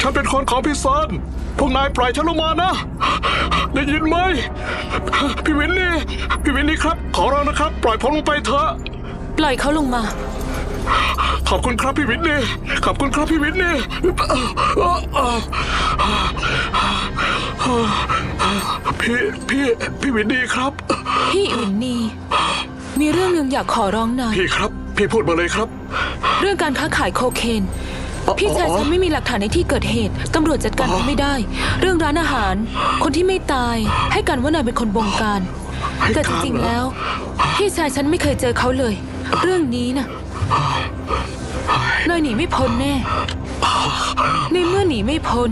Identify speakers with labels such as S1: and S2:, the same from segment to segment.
S1: ฉันเป็นคนของพี่ซานพวกนายปล่อยฉันลงมานะ ได้ยินไหม พี่วินนี่ พี่วินนี่ครับ ขอร้องนะครับ ปล่อยผมลงไปเถอะ
S2: ปล่อยเขาลงมา
S1: ขอบคุณครับพี่วินนี่ ขอบคุณครับพี่วินนี่ พี่พี่พี่วินนี่ครับ
S2: พี่วินนี่ มีเรื่องหนึ่งอยากขอร้องนาย
S1: พี่ครับ พี่พูดมาเลยครับ
S2: เรื่องการค้าขายโคเคน
S1: อ๋อ
S2: พี่ชาย
S1: อ๋อ
S2: ฉันไม่มีหลักฐานในที่เกิดเหตุ ตำรวจจัดการเขาไม่ได้ เรื่องร้านอาหาร คนที่ไม่ตาย ให้กันว่านายเป็นคนบงการ
S1: ให้
S2: แต่จ
S1: การ
S2: ริง
S1: เหรอ
S2: ๆแล้ว พี่ชายฉันไม่เคยเจอเขาเลย เรื่องนี้น่ะนายหนีไม่พ้นแน่ ในเมื่อหนีไม่พ้น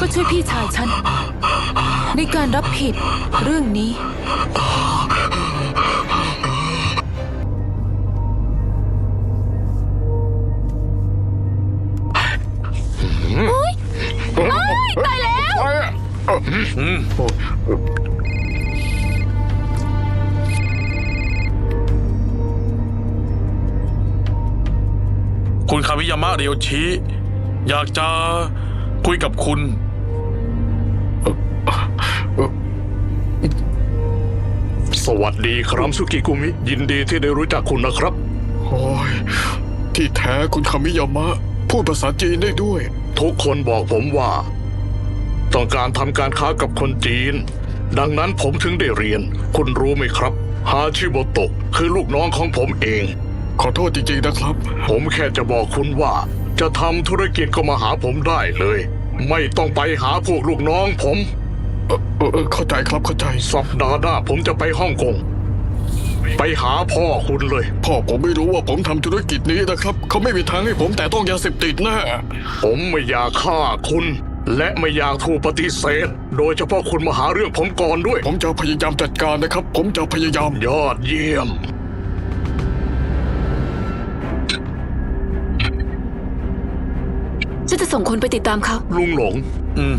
S2: ก็ช่วยพี่ชายฉัน ในการรับผิดเรื่องนี้
S3: คุณคามิยามะเรียวชิอยากจะคุยกับคุณ
S1: สวัสดีครับสุกิกุมิ ยินดีที่ได้รู้จักคุณนะครับ โอ้ย ที่แท้คุณคามิยามะ พูดภาษาจีนได้ด้วย ทุกคนบอกผมว่า ต้องการทำการค้ากับคนจีน ดังนั้นผมถึงได้เรียน คุณรู้ไหมครับ ฮาชิโมโตะคือลูกน้องของผมเอง ขอโทษจริงๆนะครับ ผมแค่จะบอกคุณว่า จะทำธุรกิจก็มาหาผมได้เลย ไม่ต้องไปหาพวกลูกน้องผมเออเออเข้าใจครับเข้าใจสัปดาห์หน้าผมจะไปฮ่องกง ไปหาพ่อคุณเลย พ่อผมไม่รู้ว่าผมทำธุรกิจนี้นะครับ เขาไม่มีทางให้ผมแต่ต้องยาเสพติดแน่ ผมไม่อยากฆ่าคุณ และไม่อยากถูกปฏิเสธ โดยเฉพาะคุณมาหาเรื่องผมก่อนด้วย ผมจะพยายามจัดการนะครับ ผมจะพยายามยอดเยี่ยม
S4: ฉันจะส่งคนไปติดตามเขา
S1: ลุงหลง
S3: อืม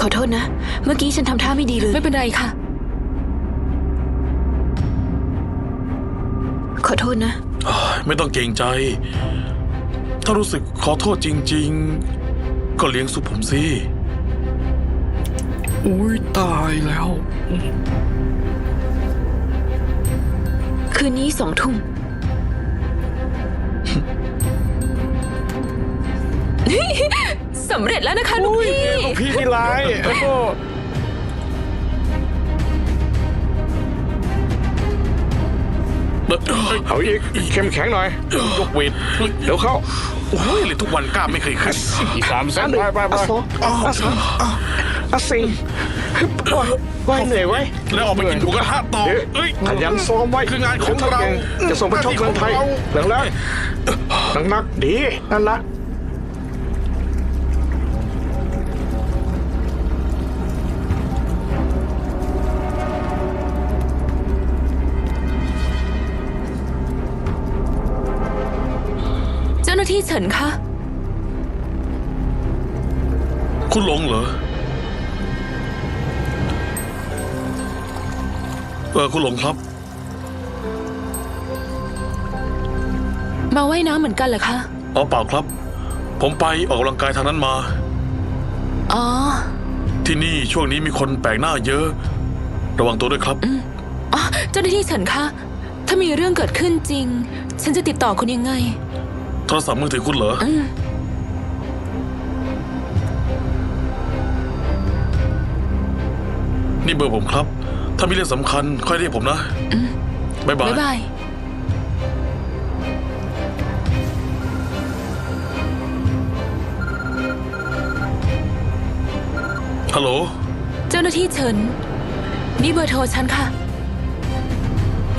S4: ขอโทษนะ เมื่อกี้ฉันทำท่าไม่ดีเลย
S2: ไม่เป็นไรค่ะ
S4: ขอโทษนะ
S3: ไม่ต้องเกรงใจ ถ้ารู้สึกขอโทษจริง ๆ ก็เลี้ยงสุผมสิ
S1: อุ้ยตายแล้ว
S4: คืนนี้สองทุ่ม
S2: สำเร็จแล้วนะคะลูกพี่
S1: พี่ที่ร้ายเอาอีกเข้มแข็งหน่อย
S3: ยกเวท
S1: เดี๋ยวเข้า
S3: โอ้ยเลยทุกวันกล้ามไม่เคยขึ้น
S1: อีกสามเซนไปไปไป
S5: อาสิงว่ายเหนื่อยไว้
S3: แล้วออกไปกินหมูกระทะต่อ
S1: เอ๊ะ
S3: เอ้ย
S5: ขยันซ้อมไว้
S3: คืองานของเรา
S5: จะส่งไปชกเมืองไทยแรงแรงหนักๆดีนั่นละ
S2: ที่เฉินคะ
S3: คุณหลงเหรอเออคุณหลงครับ
S2: มาว่ายน้ำเหมือนกันเหรอคะ
S3: อ๋อเปล่าครับ ผมไปออกกำลังกายทางนั้นมา
S2: อ๋อ
S3: ที่นี่ช่วงนี้มีคนแปลกหน้าเยอะ ระวังตัวด้วยครับ
S2: อ๋อ เจ้าหน้าที่เฉินคะ ถ้ามีเรื่องเกิดขึ้นจริง ฉันจะติดต่อคุณยังไง
S3: โทรศัพท์มือถือคุณเหรอ
S2: อืม
S3: นี่เบอร์ผมครับ ถ้ามีเรื่องสำคัญ ค่อยเรียกผมนะบ๊ายบาย
S2: บ๊ายบาย
S3: ฮัลโหล
S2: เจ้าหน้าที่เฉิน นี่เบอร์โทรฉันค่ะ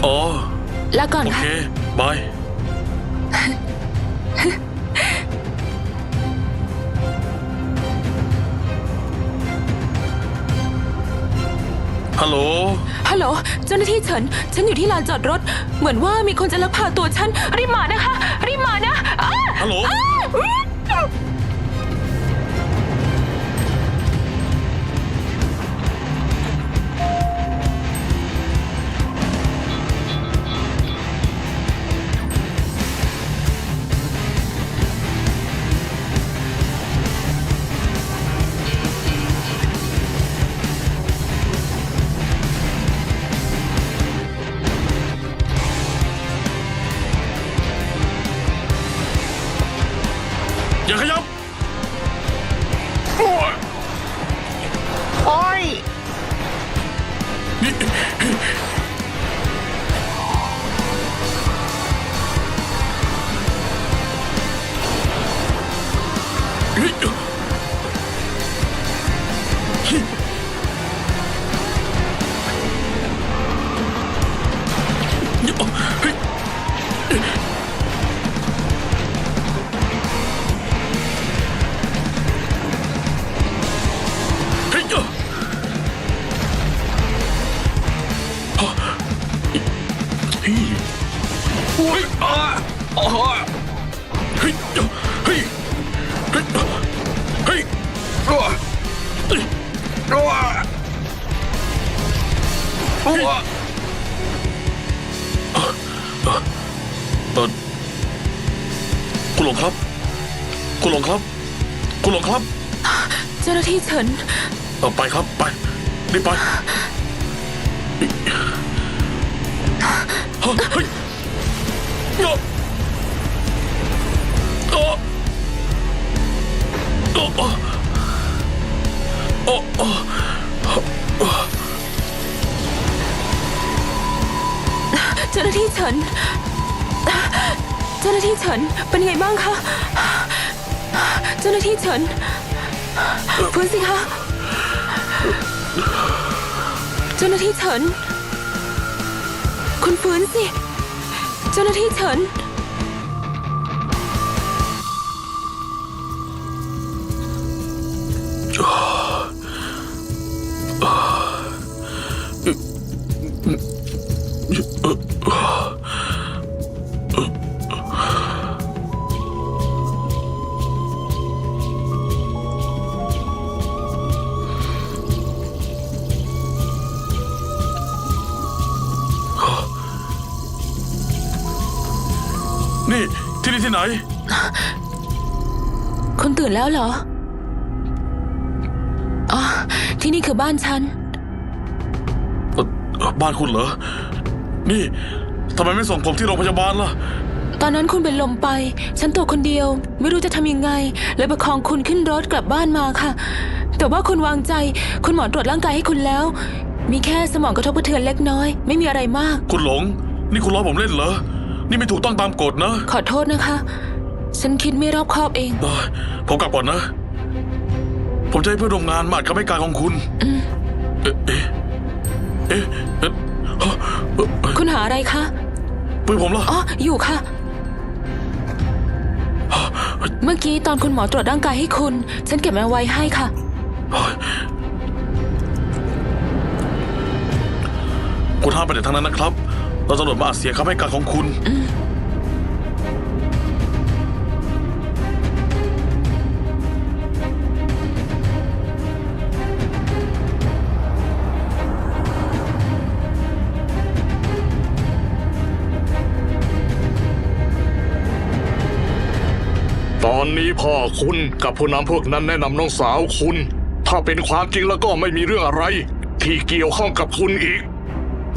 S3: อ๋อ
S2: ลาก่อน
S3: โอ
S2: ค่ะ
S3: เค บาย ฮัลโหล
S2: ฮัลโหล เจ้าหน้าที่เฉิน ฉันอยู่ที่ลานจอดรถ เหมือนว่ามีคนจะลักพาตัวฉัน รีบมานะคะ รีบมานะอ้า
S3: ฮัลโหล
S2: อ้า
S3: เออคุณหลงครับ คุณหลงครับ คุณหลงครับ
S2: เจ้าหน้าที่เฉิน
S3: เออไปครับไปรีบไปเฮ้ยเฮ้ยเอ้อเอ้อเอ้อ เจ้า
S2: หน้าที่เฉิน เจ้าหน้าที่เฉิน เป็นไงบ้างคะ เจ้าหน้าที่เฉินฟื้นสิคะ เจ้าหน้าที่เฉิน คุณฟื้นสิ เจ้าหน้าที่เฉิน นแล้วเหรอ อ๋อ ที่นี่คือบ้านฉัน
S3: เอ่อเอ่อบ้านคุณเหรอ นี่ทำไมไม่ส่งผมที่โรงพยาบาลล่ะ
S2: ตอนนั้นคุณเป็นลมไป ฉันตัวคนเดียว ไม่รู้จะทำยังไง เลยประคองคุณขึ้นรถกลับบ้านมาค่ะ แต่ว่าคุณวางใจ คุณหมอตรวจร่างกายให้คุณแล้ว มีแค่สมองกระทบกระเทือนเล็กน้อย ไม่มีอะไรมาก
S3: คุณหลง นี่คุณล้อผมเล่นเหรอ นี่ไม่ถูกต้องตามกฎนะ
S2: ขอโทษนะคะ ฉันคิดไม่รอบคอบเอง
S3: เอ้ยผมกลับก่อนนะ ผมจะให้เพื่อนร่วมงานมาอัดคำให้การของคุณเอ๊ะเอ๊ะเอ๊ะเอ๊ะฮะเอ๊ะเอ๊ะ
S2: คุณหาอะไรคะ
S3: ปืนผมล่ะ
S2: อ๋อ อยู่ค่ะ เมื่อกี้ตอนคุณหมอตรวจร่างกายให้คุณ ฉันเก็บมันไว้ให้ค่ะ
S3: คุณห้ามไปไหนทั้งนั้นนะครับ เราตำรวจมาอัดเสียงคำให้การของคุณ
S1: ตอนนี้พ่อคุณกับผู้นำพวกนั้นแนะนำน้องสาวคุณ ถ้าเป็นความจริงแล้วก็ไม่มีเรื่องอะไร ที่เกี่ยวข้องกับคุณอีก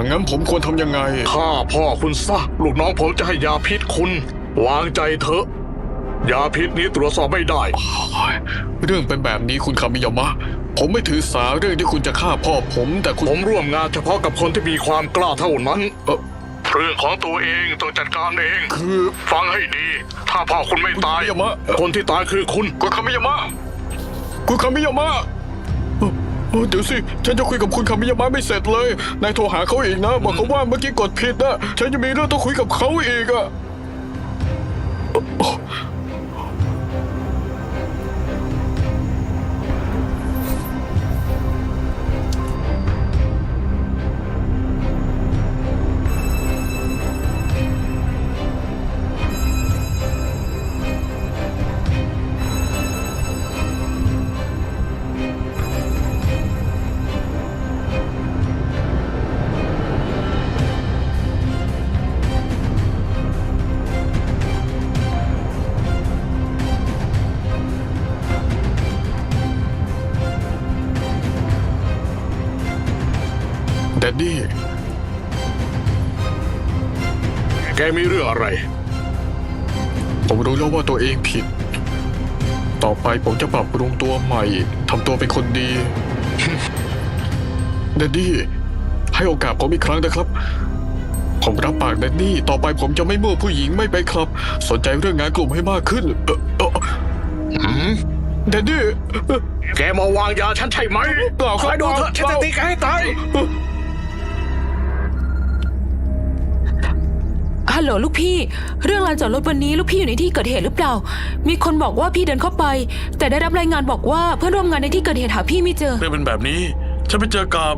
S5: งั้นผมควรทำยังไง
S1: ฆ่าพ่อคุณซะลูกน้องผมจะให้ยาพิษคุณ วางใจเถอะ ยาพิษนี้ตรวจสอบไม่ได้
S5: เรื่องเป็นแบบนี้คุณคามิยามะ ผมไม่ถือสาเรื่องที่คุณจะฆ่าพ่อผม แต่คุณ
S1: ผมร่วมงานเฉพาะกับคนที่มีความกล้าเท่านั้น เออ เรื่องของตัวเองต้องจัดการเอง
S5: คือ
S1: ฟังให้ดี ถ้าพ่อคุณไม่ตาย
S5: คุณคามิยามะ
S1: คนที่ตายคือคุณ
S5: คุณคามิยามะคุณคามิยามะเอ่อเอ่อเดี๋ยวสิ ฉันจะคุยกับคุณคามิยามะไม่เสร็จเลย นายโทรหาเขาอีกนะ บอกเขาว่าเมื่อกี้กดผิดนะ ฉันจะมีเรื่องต้องคุยกับเขาอีกอะ
S1: มีเรื่องอะไร
S5: ผมรู้แล้วว่าตัวเองผิด ต่อไปผมจะปรับปรุงตัวใหม่ทำตัวเป็นคนดีแดดดี้ให้ให้โอกาสผมอีกครั้งนะครับ ผมรับปากแดนนี่ต่อไปผมจะไม่มั่วผู้หญิงไม่ไปคลับ สนใจเรื่องงานกลุ่มให้มากขึ้นเอ่อเอ่อแดนนี่เอ่อ
S3: แกมาวางยาฉันใช่ไหม
S5: เปล่าครับ
S3: คอยดูเถอะ
S5: เป
S3: ฉัน
S5: ล่า
S3: จะตีแกให้ตาย
S2: ฮัลโหลลูกพี่ เรื่องลานจอดรถวันนี้ลูกพี่อยู่ในที่เกิดเหตุหรือเปล่า มีคนบอกว่าพี่เดินเข้าไป แต่ได้รับรายงานบอกว่าเพื่อนร่วมงานในที่เกิดเหตุหาพี่ไม่เจอ
S3: เรื่องเป็นแบบนี้ ฉันไปเจอกับ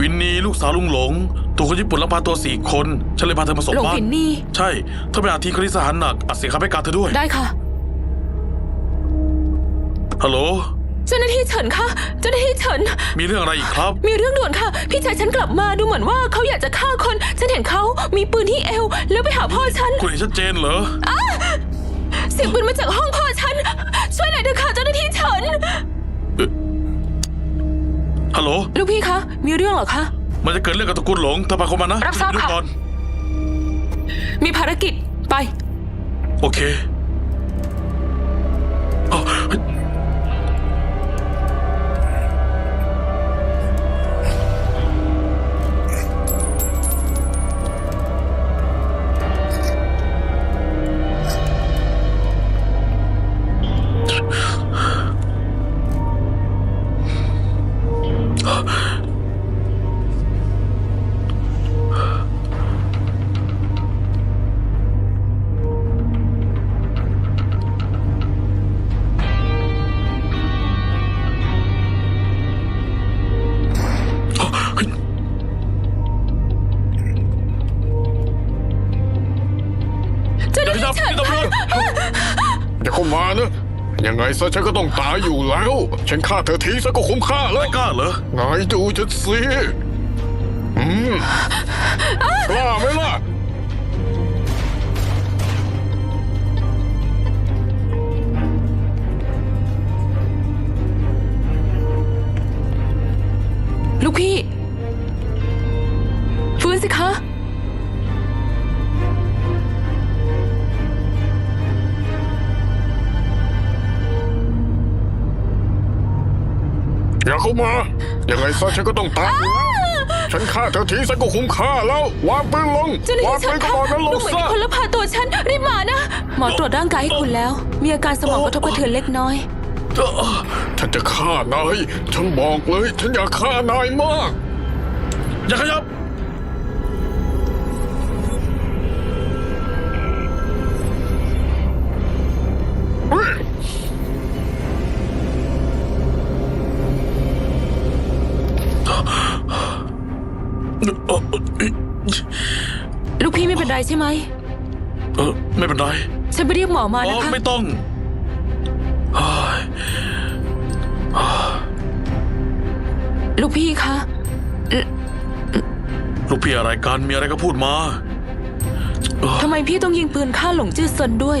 S3: วินนีลูกสาวลุงหลง ตัวคนญี่ปุ่นลักพาตัวสี่คน ฉันเลยพาเธอมาส่ง
S2: หลง
S3: บ้า
S2: ผิ
S3: น
S2: นนี่
S3: ใช่เธอไปอาทีคณิตสหันหนักอัดเสียงคำให้การเธอด้วย
S2: ได้ค่ะ
S3: ฮัลโหล
S2: เจ้าหน้าที่เฉินค่ะเจ้าหน้าที่เฉิน
S3: มีเรื่องอะไรอีกครับ
S2: มีเรื่องด่วนค่ะ พี่ชายฉันกลับมาดูเหมือนว่าเขาอยากจะฆ่าคน ฉันเห็นเขามีปืนที่เอว แล้วไปหาพ่อฉัน
S3: คุณเห็นชัดเจนเหรอ
S2: เสียงปืนมาจากห้องพ่อฉัน ช่วยหน่อยเถอะค่ะเจ้าหน้าที่เฉิน
S3: ฮัลโหล
S2: ลูกพี่คะ มีเรื่องเหรอคะ
S3: มันจะเกิดเรื่องกับตระกูลหลงเธอพาเขามานะ
S2: รับทราบ
S3: เดี๋ยว
S2: ค่ะ
S3: ก่อน
S2: มีภารกิจ ไป
S3: โอเค
S5: ซะฉันก็ต้องตายอยู่แล้ว ฉันฆ่าเธอทีซะก็คุ้มค่าแล้ว
S3: ไม่กล้าเหรอ
S5: นายดูฉันสิอืมกล้าไหมล่ะ
S2: ลูกพี่ฟื้นสิคะ
S5: อย่าเข้ามา ยังไงซะฉันก็ต้องตายอยู่แล้วฉันฆ่าเธอทีซะก็คุ้มค่าแล้ว วางปืนลง
S2: เจ้าหน้าวา
S5: ง
S2: ที่
S5: ปื
S2: เฉิ
S5: น
S2: น
S5: กระ
S2: คะ
S5: บอกนั้นล
S2: ดู
S5: ง
S2: เหมือน
S5: ซะ
S2: มีคนลักพาตัวฉันรีบมานะ หมอตรวจร่างกายให้คุณแล้ว มีอาการสมองกระทบกระเทือนเล็กน้อย
S5: ฉันจะฆ่านาย ฉันบอกเลย ฉันอยากฆ่านายมาก
S3: อย่าขยับ
S2: ลูกพี่ไม่เป็นไรใช่ไหม
S3: เออไม่เป็นไร
S2: ฉันไปเรียกหมอมา
S3: อ๋อ
S2: นะคะ
S3: ไม่ต้องเฮ้ย
S2: ลูกพี่คะ
S3: ลูกพี่อะไรกันมีอะไรก็พูดมา
S2: ทำไมพี่ต้องยิงปืนฆ่าหลงจื้อเซินด้วย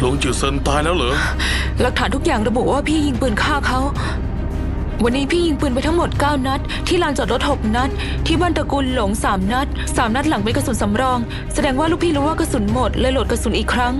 S3: หลงจือเซินตายแล้วเหรอ
S2: หลักฐานทุกอย่างระบุว่าพี่ยิงปืนฆ่าเขา วันนี้พี่ยิงปืนไปทั้งหมด 9 นัด ที่ลานจอดรถ 6 นัด ที่บ้านตระกูลหลง 3 นัด 3 นัดหลังเป็นกระสุนสำรอง แสดงว่าลูกพี่รู้ว่ากระสุนหมด เลยโหลดกระสุนอีกครั้ง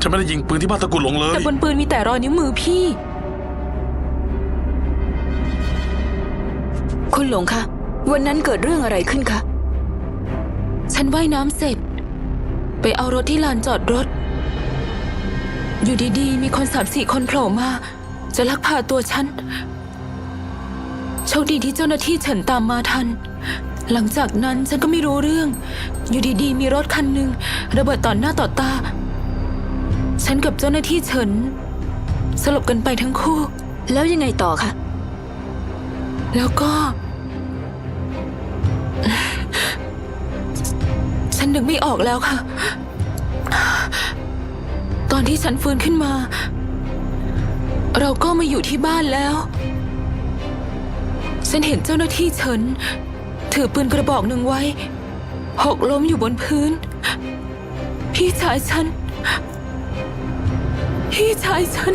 S3: ฉันไม่ได้ยิงปืนที่บ้านตระกูลหลงเลย
S2: แต่บนปืนมีแต่รอยนิ้วมือพี่
S4: คุณหลงคะ วันนั้นเกิดเรื่องอะไรขึ้นคะ
S2: ฉันว่ายน้ำเสร็จ ไปเอารถที่ลานจอดรถ อยู่ดีๆ มีคนสามสี่คนโผล่มา จะลักพาตัวฉัน โชคดีที่เจ้าหน้าที่เฉินตามมาทัน หลังจากนั้นฉันก็ไม่รู้เรื่อง อยู่ดีๆ มีรถคันหนึ่งระเบิดต่อหน้าต่อตา ฉันกับเจ้าหน้าที่เฉินสลบกันไปทั้งคู่
S4: แล้วยังไงต่อคะ
S2: แล้วก็ ฉันนึกไม่ออกแล้วค่ะ ตอนที่ฉันฟื้นขึ้นมา เราก็มาอยู่ที่บ้านแล้ว ฉันเห็นเจ้าหน้าที่เฉินถือปืนกระบอกหนึ่งไว้ หกล้มอยู่บนพื้น พี่ชายฉัน พี่ชายฉัน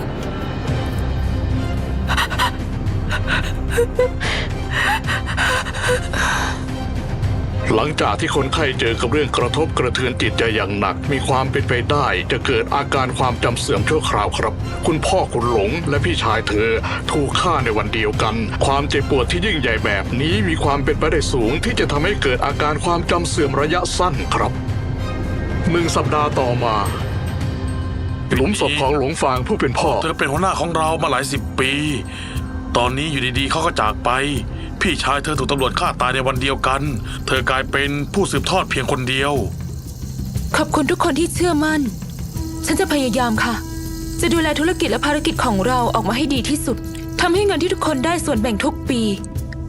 S1: หลังจากที่คนไข้เจอกับเรื่องกระทบกระเทือนจิตใจอย่างหนัก มีความเป็นไปได้ จะเกิดอาการความจำเสื่อมชั่วคราวครับ คุณพ่อคุณหลงและพี่ชายเธอถูกฆ่าในวันเดียวกัน ความเจ็บปวดที่ยิ่งใหญ่แบบนี้มีความเป็นไปได้สูง ที่จะทำให้เกิดอาการความจำเสื่อมระยะสั้นครับหนึ่งสัปดาห์ต่อมาหลุมศพของหลงฟางผู้เป็นพ่อ
S3: เธอเป็นหัวหน้าของเรามาหลายสิบปี ตอนนี้อยู่ดีๆเขาก็จากไป พี่ชายเธอถูกตำรวจฆ่าตายในวันเดียวกัน เธอกลายเป็นผู้สืบทอดเพียงคนเดียว
S2: ขอบคุณทุกคนที่เชื่อมั่น ฉันจะพยายามค่ะ จะดูแลธุรกิจและภารกิจของเราออกมาให้ดีที่สุดทำให้เงินที่ทุกคนได้ส่วนแบ่งทุกปี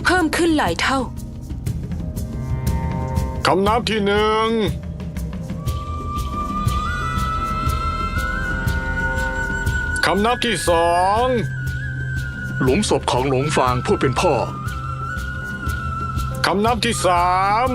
S2: เพิ่มขึ้นหลายเท่า
S5: คำนับที่หนึ่งคำนับที่สอง
S1: หลุมศพของหลงฟางผู้เป็นพ่อ
S5: คำนับที่สาม